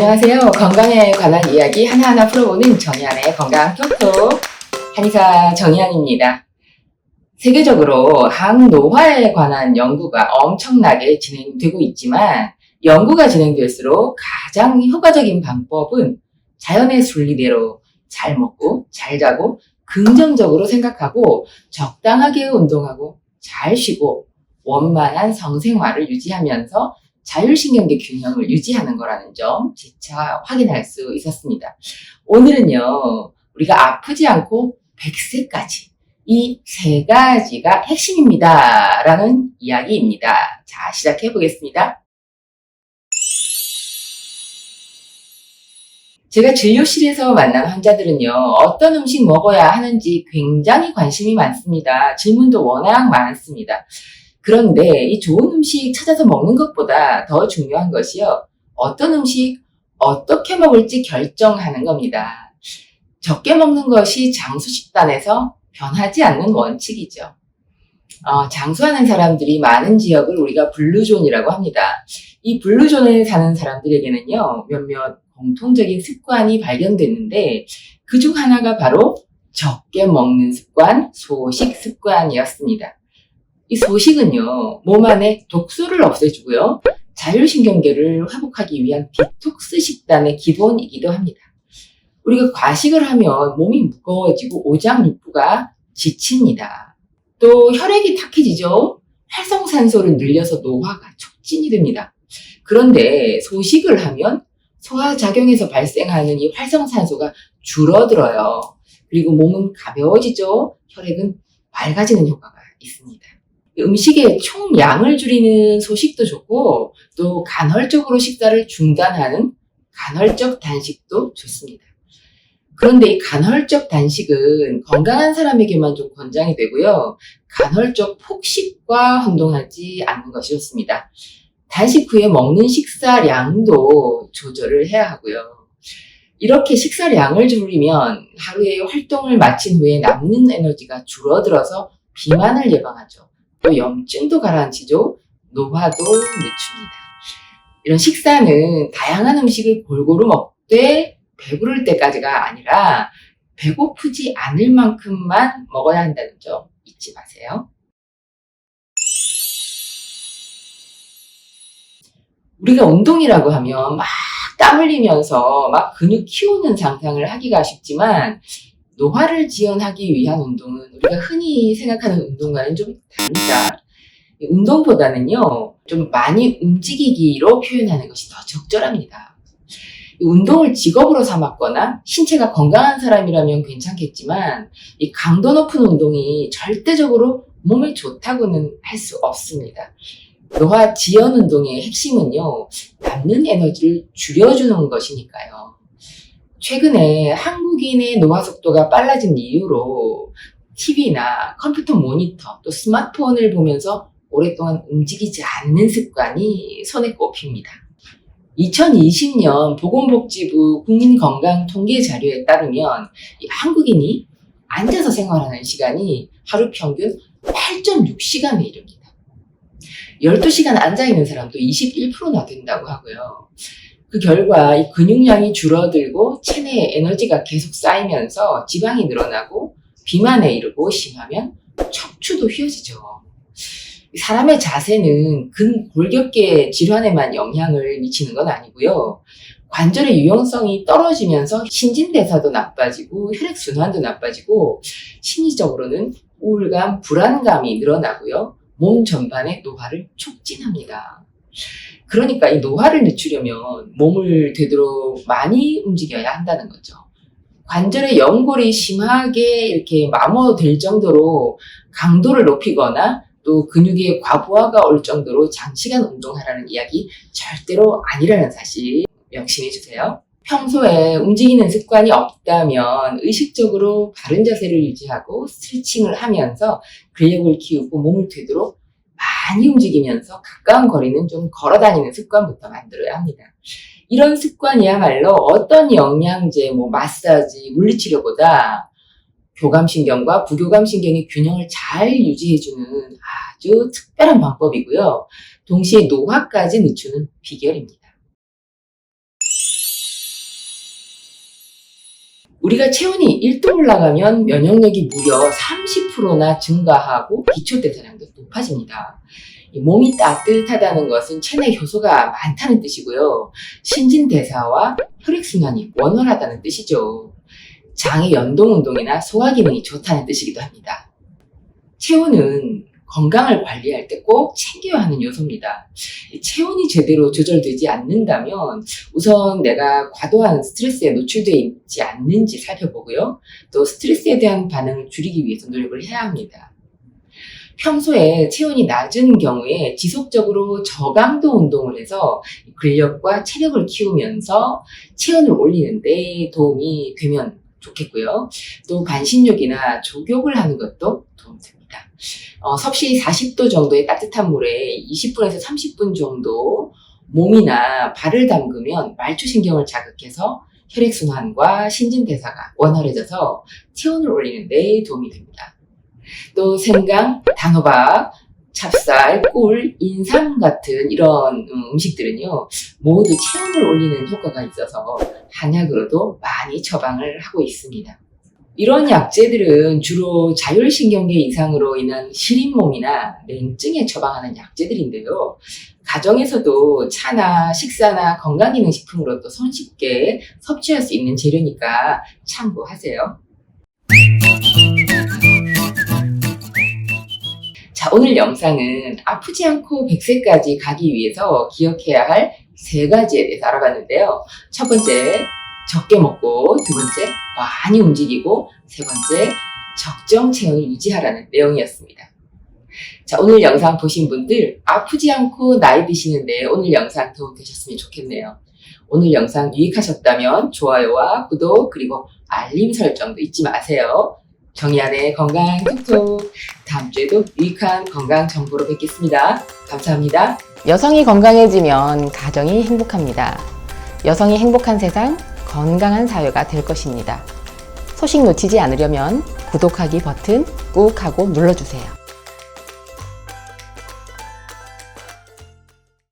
안녕하세요. 건강에 관한 이야기 하나하나 풀어보는 정의안의 건강 톡톡 한의사 정의안입니다. 세계적으로 항노화에 관한 연구가 엄청나게 진행되고 있지만 연구가 진행될수록 가장 효과적인 방법은 자연의 순리대로 잘 먹고 잘 자고 긍정적으로 생각하고 적당하게 운동하고 잘 쉬고 원만한 성생활을 유지하면서 자율신경계 균형을 유지하는 거라는 점 재차 확인할 수 있었습니다. 오늘은요, 우리가 아프지 않고 100세까지 이 세 가지가 핵심입니다. 라는 이야기입니다. 자, 시작해 보겠습니다. 제가 진료실에서 만난 환자들은요, 어떤 음식 먹어야 하는지 굉장히 관심이 많습니다. 질문도 워낙 많습니다. 그런데 이 좋은 음식 찾아서 먹는 것보다 더 중요한 것이요. 어떤 음식, 어떻게 먹을지 결정하는 겁니다. 적게 먹는 것이 장수 식단에서 변하지 않는 원칙이죠. 어, 장수하는 사람들이 많은 지역을 우리가 블루존이라고 합니다. 이 블루존에 사는 사람들에게는요, 몇몇 공통적인 습관이 발견됐는데, 그 중 하나가 바로 적게 먹는 습관, 소식 습관이었습니다. 이 소식은요, 몸 안에 독소를 없애주고요, 자율신경계를 회복하기 위한 디톡스 식단의 기본이기도 합니다. 우리가 과식을 하면 몸이 무거워지고 오장육부가 지칩니다. 또 혈액이 탁해지죠? 활성산소를 늘려서 노화가 촉진이 됩니다. 그런데 소식을 하면 소화작용에서 발생하는 이 활성산소가 줄어들어요. 그리고 몸은 가벼워지죠? 혈액은 맑아지는 효과가 있습니다. 음식의 총량을 줄이는 소식도 좋고 또 간헐적으로 식사를 중단하는 간헐적 단식도 좋습니다. 그런데 이 간헐적 단식은 건강한 사람에게만 좀 권장이 되고요. 간헐적 폭식과 혼동하지 않는 것이 좋습니다. 단식 후에 먹는 식사량도 조절을 해야 하고요. 이렇게 식사량을 줄이면 하루에 활동을 마친 후에 남는 에너지가 줄어들어서 비만을 예방하죠. 또 염증도 가라앉히죠. 노화도 늦춥니다. 이런 식사는 다양한 음식을 골고루 먹되 배부를 때까지가 아니라 배고프지 않을 만큼만 먹어야 한다는 점 잊지 마세요. 우리가 운동이라고 하면 막 땀 흘리면서 막 근육 키우는 상상을 하기가 쉽지만 노화를 지연하기 위한 운동은 우리가 흔히 생각하는 운동과는 좀 다릅니다. 운동보다는요, 좀 많이 움직이기로 표현하는 것이 더 적절합니다. 운동을 직업으로 삼았거나 신체가 건강한 사람이라면 괜찮겠지만 이 강도 높은 운동이 절대적으로 몸에 좋다고는 할 수 없습니다. 노화 지연 운동의 핵심은요, 남는 에너지를 줄여주는 것이니까요. 최근에 한국인의 노화 속도가 빨라진 이유로 TV나 컴퓨터 모니터 또 스마트폰을 보면서 오랫동안 움직이지 않는 습관이 손에 꼽힙니다. 2020년 보건복지부 국민건강통계 자료에 따르면 한국인이 앉아서 생활하는 시간이 하루 평균 8.6시간에 이릅니다. 12시간 앉아있는 사람도 21%나 된다고 하고요. 그 결과 이 근육량이 줄어들고 체내에 에너지가 계속 쌓이면서 지방이 늘어나고 비만에 이르고 심하면 척추도 휘어지죠. 사람의 자세는 근골격계 질환에만 영향을 미치는 건 아니고요. 관절의 유용성이 떨어지면서 신진대사도 나빠지고 혈액순환도 나빠지고 심리적으로는 우울감, 불안감이 늘어나고요. 몸 전반의 노화를 촉진합니다. 그러니까 이 노화를 늦추려면 몸을 되도록 많이 움직여야 한다는 거죠. 관절의 연골이 심하게 이렇게 마모될 정도로 강도를 높이거나 또 근육의 과부하가 올 정도로 장시간 운동하라는 이야기 절대로 아니라는 사실 명심해 주세요. 평소에 움직이는 습관이 없다면 의식적으로 바른 자세를 유지하고 스트레칭을 하면서 근력을 키우고 몸을 되도록 많이 움직이면서 가까운 거리는 좀 걸어 다니는 습관부터 만들어야 합니다. 이런 습관이야말로 어떤 영양제, 뭐 마사지, 물리치료보다 교감신경과 부교감신경의 균형을 잘 유지해주는 아주 특별한 방법이고요. 동시에 노화까지 늦추는 비결입니다. 우리가 체온이 1도 올라가면 면역력이 무려 30%나 증가하고 기초대사량도 높아집니다. 이 몸이 따뜻하다는 것은 체내 효소가 많다는 뜻이고요. 신진대사와 혈액순환이 원활하다는 뜻이죠. 장의 연동운동이나 소화기능이 좋다는 뜻이기도 합니다. 체온은 건강을 관리할 때 꼭 챙겨야 하는 요소입니다. 이 체온이 제대로 조절되지 않는다면 우선 내가 과도한 스트레스에 노출되어 있지 않는지 살펴보고요. 또 스트레스에 대한 반응을 줄이기 위해서 노력을 해야 합니다. 평소에 체온이 낮은 경우에 지속적으로 저강도 운동을 해서 근력과 체력을 키우면서 체온을 올리는 데 도움이 되면 좋겠고요. 또 반신욕이나 족욕을 하는 것도 도움됩니다. 어, 섭씨 40도 정도의 따뜻한 물에 20분에서 30분 정도 몸이나 발을 담그면 말초신경을 자극해서 혈액순환과 신진대사가 원활해져서 체온을 올리는 데 도움이 됩니다. 또 생강, 단호박, 찹쌀, 꿀, 인삼 같은 이런 음, 음식들은요 모두 체온을 올리는 효과가 있어서 한약으로도 많이 처방을 하고 있습니다. 이런 약재들은 주로 자율신경계 이상으로 인한 시린몸이나 냉증에 처방하는 약재들인데요. 가정에서도 차나 식사나 건강기능식품으로 또 손쉽게 섭취할 수 있는 재료니까 참고하세요. 오늘 영상은 아프지 않고 100세까지 가기 위해서 기억해야 할 세 가지에 대해서 알아봤는데요. 첫 번째, 적게 먹고, 두 번째, 많이 움직이고, 세 번째, 적정 체온을 유지하라는 내용이었습니다. 자, 오늘 영상 보신 분들 아프지 않고 나이 드시는데 오늘 영상 도움 되셨으면 좋겠네요. 오늘 영상 유익하셨다면 좋아요와 구독 그리고 알림 설정도 잊지 마세요. 정의안의 건강 톡톡 다음 주에도 유익한 건강 정보로 뵙겠습니다. 감사합니다. 여성이 건강해지면 가정이 행복합니다. 여성이 행복한 세상, 건강한 사회가 될 것입니다. 소식 놓치지 않으려면 구독하기 버튼 꾹 하고 눌러주세요.